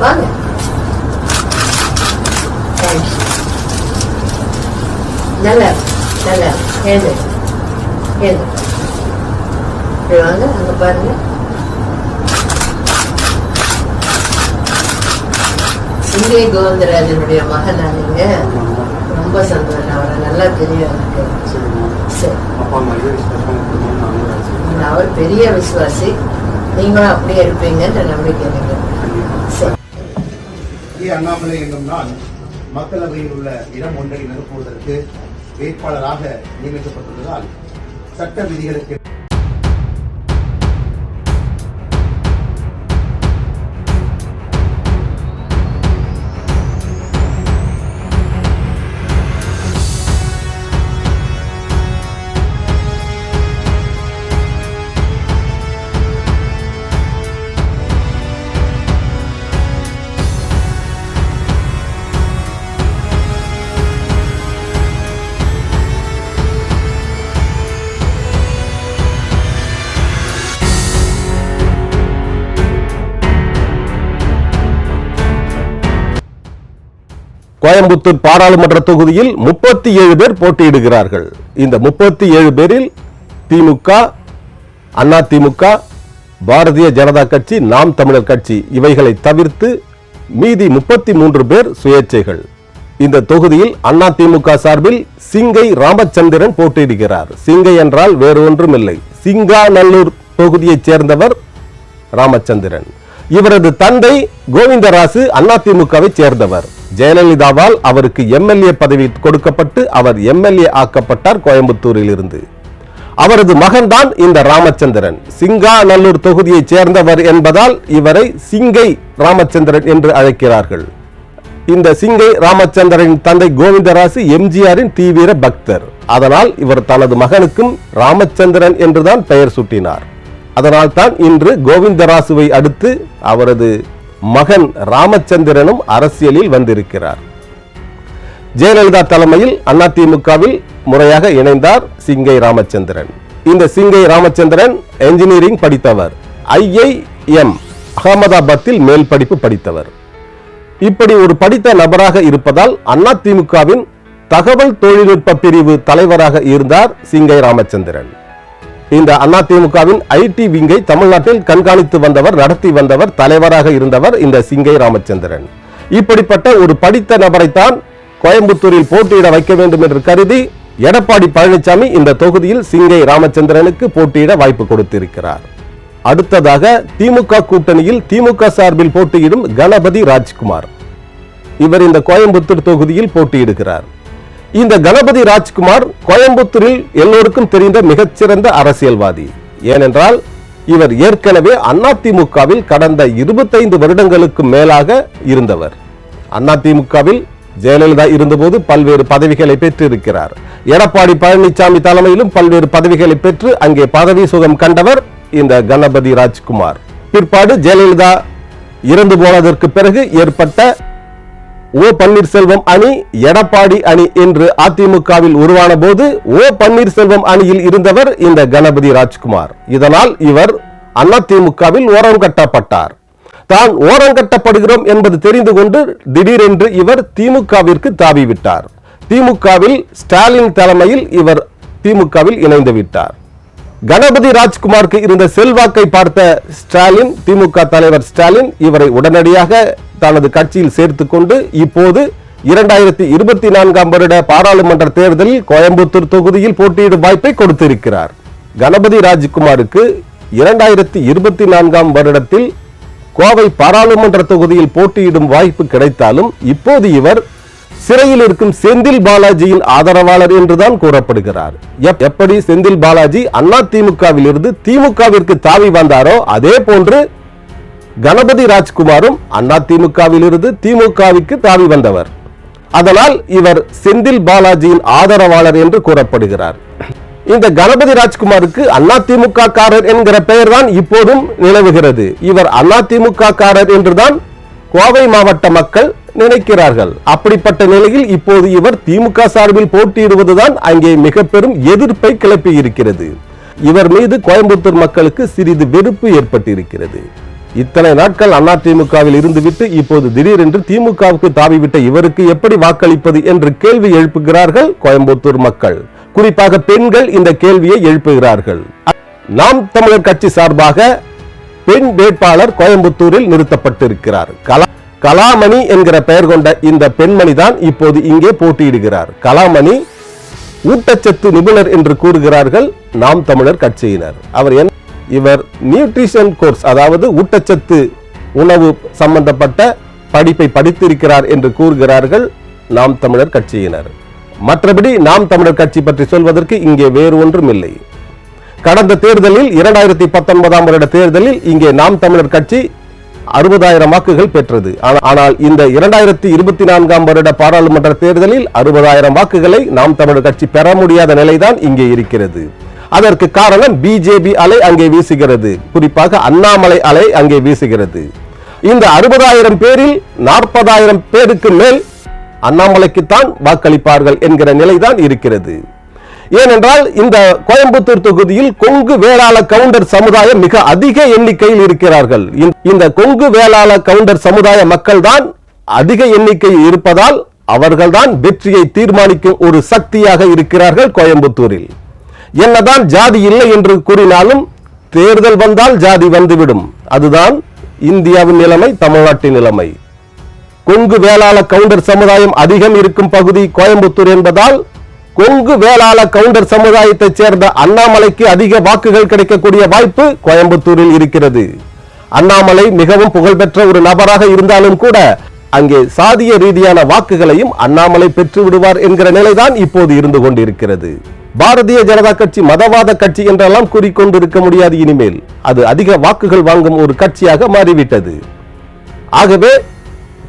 வாங்க நல்லா நல்லா எழுந்து இப்படி வாங்க அங்க பாருங்க சிங்கே கோவிந்தராஜனுடைய மகனா நீங்க ரொம்ப சந்தோஷம் அவரை நல்லா தெரியும் எனக்கு. அவர் பெரிய விசுவாசி நீங்களும் அப்படியே இருப்பீங்கன்ற நம்பிக்கை எனக்கு ஏ அண்ணாமலை என்னும் நான் மக்களவையில் உள்ள இடம் ஒன்றை நிரப்புவதற்கு வேட்பாளராக நியமிக்கப்பட்டுள்ளதால் சட்ட விதிகளுக்கு கோயம்புத்தூர் பாராளுமன்ற தொகுதியில் முப்பத்தி ஏழு பேர் போட்டியிடுகிறார்கள். இந்த முப்பத்தி ஏழு பேரில் திமுக அண்ணா திமுக பாரதிய ஜனதா கட்சி நாம் தமிழர் கட்சி இவைகளை தவிர்த்து மீதி முப்பத்தி மூன்று பேர் சுயேட்சைகள். இந்த தொகுதியில் அண்ணா திமுக சார்பில் சிங்கை ராமச்சந்திரன் போட்டியிடுகிறார். சிங்கை என்றால் வேறு ஒன்றும் இல்லை சிங்காநல்லூர் தொகுதியைச் சேர்ந்தவர் ராமச்சந்திரன். இவரது தந்தை கோவிந்தராசு அதிமுகவை சேர்ந்தவர். ஜெயலலிதாவால் அவருக்கு எம்எல்ஏ பதவி கொடுக்கப்பட்டு அவர் எம்எல்ஏ ஆக்கப்பட்டார் கோயம்புத்தூரில் இருந்து அவரது மகன்தான் இந்த ராமச்சந்திரன். சிங்கா நல்லூர் தொகுதியைச் சேர்ந்தவர் என்பதால் இவரை சிங்கை ராமச்சந்திரன் என்று அழைக்கிறார்கள். இந்த சிங்கை ராமச்சந்திரனின் தந்தை கோவிந்தராசு எம்ஜிஆரின் தீவிர பக்தர். அதனால் இவர் தனது மகனுக்கும் ராமச்சந்திரன் என்றுதான் பெயர் சூட்டினார். அதனால் தான் இன்று கோவிந்தராசுவை அடுத்து அவரது மகன் ராமச்சந்திரனும் அரசியலில் வந்திருக்கிறார். ஜெயலலிதா தலைமையில் அதிமுகவில் முறையாக இணைந்தார் சிங்கை ராமச்சந்திரன். இந்த சிங்கை ராமச்சந்திரன் என்ஜினியரிங் படித்தவர். ஐஐஎம் அகமதாபாத்தில் மேல் படிப்பு படித்தவர். இப்படி ஒரு படித்த நபராக இருப்பதால் அதிமுகவின் தகவல் தொழில்நுட்ப பிரிவு தலைவராக இருந்தார் சிங்கை ராமச்சந்திரன். இந்த அதிமுகவின் ஐடி விங்கை தமிழ்நாட்டில் கண்காணித்து வந்தவர் நடத்தி வந்தவர் தலைவராக இருந்தவர் இந்த சிங்கை ராமச்சந்திரன். இப்படிப்பட்ட ஒரு படித்த நபரைத்தான் கோயம்புத்தூரில் போட்டியிட வைக்க வேண்டும் என்று கருதி எடப்பாடி பழனிசாமி இந்த தொகுதியில் சிங்கை ராமச்சந்திரனுக்கு போட்டியிட வாய்ப்பு கொடுத்திருக்கிறார். அடுத்ததாக திமுக கூட்டணியில் திமுக சார்பில் போட்டியிடும் கணபதி ராஜ்குமார். இவர் இந்த கோயம்புத்தூர் தொகுதியில் போட்டியிடுகிறார். இந்த கணபதி ராஜ்குமார் கோயம்புத்தூரில் எல்லோருக்கும் தெரிந்த மிகச்சிறந்த அரசியல்வாதி. ஏனென்றால் இவர் ஏற்கனவே அதிமுகவில் கடந்த இருபத்தைந்து வருடங்களுக்கு மேலாக இருந்தவர். அதிமுகவில் ஜெயலலிதா இருந்தபோது பல்வேறு பதவிகளை பெற்றிருக்கிறார். எடப்பாடி பழனிசாமி தலைமையிலும் பல்வேறு பதவிகளை பெற்று அங்கே பதவி சுகம் கண்டவர் இந்த கணபதி ராஜ்குமார். பிற்பாடு ஜெயலலிதா இறந்து போனதற்கு பிறகு ஏற்பட்ட ஓ பன்னீர்செல்வம் அணி எடப்பாடி அணி என்று அதிமுகவில் உருவான போது ஓ பன்னீர்செல்வம் அணியில் இருந்தவர் இந்த கணபதி ராஜ்குமார். இதனால் இவர் அதிமுகவில் ஓரம் கட்டப்பட்டார். தான் ஓரம் கட்டப்படுகிறோம் என்பது தெரிந்து கொண்டு திடீரென்று இவர் திமுகவிற்கு தாவிவிட்டார் திமுகவில் ஸ்டாலின் தலைமையில் இவர் திமுகவில் இணைந்து விட்டார். கணபதி ராஜ்குமாருக்கு இருந்த செல்வாக்கை பார்த்த ஸ்டாலின் திமுக தலைவர் ஸ்டாலின் இவரை உடனடியாக தனது கட்சியில் சேர்த்து கொண்டு இப்போது இரண்டாயிரத்தி இருபத்தி நான்காம் வருட பாராளுமன்ற தேர்தலில் கோயம்புத்தூர் தொகுதியில் போட்டியிடும் வாய்ப்பை கொடுத்திருக்கிறார். கணபதி ராஜ்குமாருக்கு இரண்டாயிரத்தி இருபத்தி நான்காம் வருடத்தில் கோவை பாராளுமன்ற தொகுதியில் போட்டியிடும் வாய்ப்பு கிடைத்தாலும் இப்போது இவர் சிறையில் இருக்கும் செந்தில் பாலாஜியின் ஆதரவாளர் என்றுதான் கூறப்படுகிறார். எப்படி செந்தில் பாலாஜி அண்ணா திமுகவில் இருந்து திமுகவிற்கு தாவி வந்தாரோ அதே போன்று கணபதி ராஜ்குமாரும் அண்ணா திமுகவில் இருந்து திமுகவிற்கு தாவி வந்தவர். அதனால் இவர் செந்தில் பாலாஜியின் ஆதரவாளர் என்று கூறப்படுகிறார். இந்த கணபதி ராஜ்குமாருக்கு அதிமுக காரர் என்கிற பெயர் தான் இப்போதும் நிலவுகிறது. இவர் அதிமுக காரர் என்றுதான் கோவை மாவட்ட மக்கள் நினைக்கிறார்கள். அப்படிப்பட்ட நிலையில் இப்போது இவர் திமுக சார்பில் போட்டியிடுவதுதான் அங்கே மிக பெரும் எதிர்ப்பை கிளப்பி இருக்கிறது இவர் மீது கோயம்புத்தூர் மக்களுக்கு சிறிது வெறுப்பு ஏற்பட்டிருக்கிறது. இத்தனை நாட்கள் அதிமுகவில் இருந்துவிட்டு இப்போது திடீரென்று திமுகவுக்கு தாவிவிட்ட இவருக்கு எப்படி வாக்களிப்பது என்று கேள்வி எழுப்புகிறார்கள் கோயம்புத்தூர் மக்கள். குறிப்பாக பெண்கள் இந்த கேள்வியை எழுப்புகிறார்கள். நாம் தமிழர் கட்சி சார்பாக பெண் வேட்பாளர் கோயம்புத்தூரில் நிறுத்தப்பட்டிருக்கிறார். கலா கலாமணி என்கிற பெயர் கொண்ட இந்த பெண்மணி தான் இப்போது இங்கே போட்டியிடுகிறார். கலாமணி ஊட்டச்சத்து நிபுணர் என்று கூறுகிறார்கள் நாம் தமிழர் கட்சியினர். அவர் என்ன இவர் நியூட்ரிஷன் கோர்ஸ் அதாவது ஊட்டச்சத்து உணவு சம்பந்தப்பட்ட படிப்பை படித்திருக்கிறார் என்று கூறுகிறார்கள் நாம் தமிழர் கட்சியினர். மற்றபடி நாம் தமிழர் கட்சி பற்றி சொல்வதற்கு இங்கே வேறு ஒன்றும் இல்லை. கடந்த தேர்தலில் இரண்டாயிரத்தி பத்தொன்பதாம் வருட தேர்தலில் இங்கே நாம் தமிழர் கட்சி அறுபதாயிரம் வாக்குகள் பெற்றது. ஆனால் இந்த இரண்டாயிரத்தி இருபத்தி நான்காம் வருட பாராளுமன்ற தேர்தலில் அறுபதாயிரம் வாக்குகளை நாம் தமிழர் கட்சி பெற முடியாத நிலைதான் இங்கே இருக்கிறது. அதற்கு காரணம் பிஜேபி அலை அங்கே வீசுகிறது. குறிப்பாக அண்ணாமலை அலை அங்கே வீசுகிறது. இந்த அறுபதாயிரம் பேரில் நாற்பதாயிரம் பேருக்கு மேல் அண்ணாமலைக்குத்தான் வாக்களிப்பார்கள் என்கிற நிலைதான் இருக்கிறது. ஏனென்றால் இந்த கோயம்புத்தூர் தொகுதியில் கொங்கு வேளாள கவுண்டர் சமுதாயம் மிக அதிக எண்ணிக்கையில் இருக்கிறார்கள். இந்த- இந்த கொங்கு வேளாள கவுண்டர் சமுதாய மக்கள் தான் அதிக எண்ணிக்கையில் இருப்பதால் அவர்கள்தான் வெற்றியை தீர்மானிக்கும் ஒரு சக்தியாக இருக்கிறார்கள் கோயம்புத்தூரில். என்னதான் ஜாதி இல்லை என்று கூறினாலும் தேர்தல் வந்தால் ஜாதி வந்துவிடும். அதுதான் இந்தியாவின் நிலைமை தமிழ்நாட்டின் நிலைமை. கொங்கு வேளாள கவுண்டர் சமுதாயம் அதிகம் இருக்கும் பகுதி கோயம்புத்தூர் என்பதால் கொங்கு வேளாள கவுண்டர் சமுதாயத்தைச் சேர்ந்த அண்ணாமலைக்கு அதிக வாக்குகள் கிடைக்கக்கூடிய வாய்ப்பு கோயம்புத்தூரில் இருக்கிறது. அண்ணாமலை மிகவும் புகழ்பெற்ற ஒரு நபராக இருந்தாலும் கூட அங்கே சாதிய ரீதியான வாக்குகளையும் அண்ணாமலை பெற்று விடுவார் என்கிற நிலைதான் இப்போது இருந்து கொண்டிருக்கிறது. பாரதிய ஜனதா கட்சி மதவாத கட்சி என்றெல்லாம் கூறிக்கொண்டிருக்க முடியாது இனிமேல். அது அதிக வாக்குகள் வாங்கும் ஒரு கட்சியாக மாறிவிட்டது. ஆகவே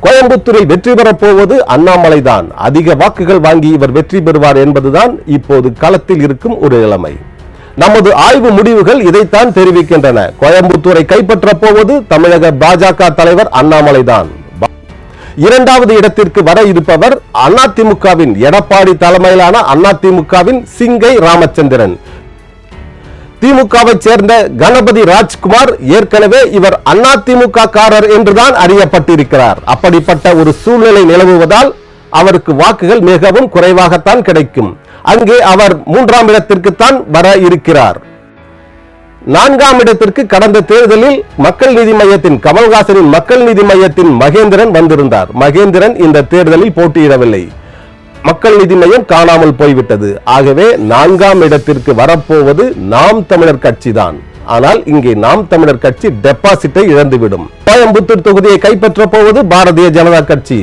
கோயம்புத்தூரில் வெற்றி பெறப் போவது அண்ணாமலை தான் அதிக வாக்குகள் வாங்கி இவர் வெற்றி பெறுவார் என்பதுதான் இப்போது களத்தில் இருக்கும் ஒரு நிலைமை. நமது ஆய்வு முடிவுகள் இதைத்தான் தெரிவிக்கின்றன. கோயம்புத்தூரை கைப்பற்றப் போவது தமிழக பாஜக தலைவர் அண்ணாமலை தான் இரண்டாவது இடத்திற்கு வர இருப்பவர் அதிமுகவின் எடப்பாடி தலைமையிலான அதிமுகவின் சிங்கை ராமச்சந்திரன். திமுகவை சேர்ந்த கணபதி ராஜ்குமார் ஏற்கனவே இவர் அதிமுக காரர் என்றுதான் அறியப்பட்டிருக்கிறார். அப்படிப்பட்ட ஒரு சூழ்நிலை நிலவுவதால் அவருக்கு வாக்குகள் மிகவும் குறைவாகத்தான் கிடைக்கும். அங்கே அவர் மூன்றாம் இடத்திற்குத்தான் வர இருக்கிறார். நான்காம் இடத்திற்கு கடந்த தேர்தலில் மக்கள் நீதி மையத்தின் கமல்ஹாசனின் மக்கள் நீதி மையத்தின் மகேந்திரன் வந்திருந்தார். மகேந்திரன் இந்த தேர்தலில் போட்டியிடவில்லை. மக்கள் நீதி மையம் காணாமல் போய்விட்டது. ஆகவே நான்காம் இடத்திற்கு வரப்போவது நாம் தமிழர் கட்சி தான் ஆனால் இங்கே நாம் தமிழர் கட்சி டெபாசிட்டை இழந்துவிடும். கோயம்புத்தூர் தொகுதியை கைப்பற்ற போவது பாரதிய ஜனதா கட்சி.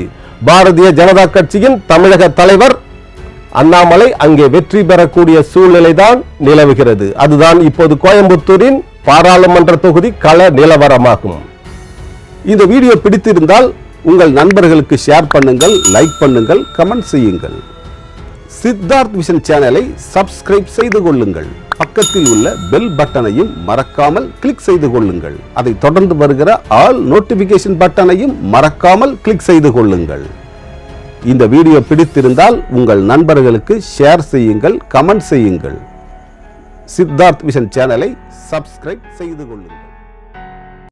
பாரதிய ஜனதா கட்சியின் தமிழக தலைவர் அண்ணாமலை அங்கே வெற்றி பெறக்கூடிய சூழ்நிலைதான் நிலவுகிறது. அதுதான் இப்போது கோயம்புத்தூரின் பாராளுமன்ற தொகுதி கள நிலவரமாகும். இந்த வீடியோ பிடித்திருந்தால் உங்கள் நண்பர்களுக்கு ஷேர் பண்ணுங்கள் லைக் பண்ணுங்கள் கமெண்ட் செய்யுங்கள். சித்தார்த் விஷன் சேனலை சப்ஸ்கிரைப் செய்து கொள்ளுங்கள். பக்கத்தில் உள்ள பெல் பட்டனையும் மறக்காமல் கிளிக் செய்து கொள்ளுங்கள். அதை தொடர்ந்து வருகிற ஆல் நோட்டிபிகேஷன் பட்டனையும் மறக்காமல் கிளிக் செய்து கொள்ளுங்கள். இந்த வீடியோ பிடித்திருந்தால் உங்கள் நண்பர்களுக்கு ஷேர் செய்யுங்கள் கமெண்ட் செய்யுங்கள். சித்தார்த் விஷன் சேனலை சப்ஸ்கிரைப் செய்து கொள்ளுங்கள்.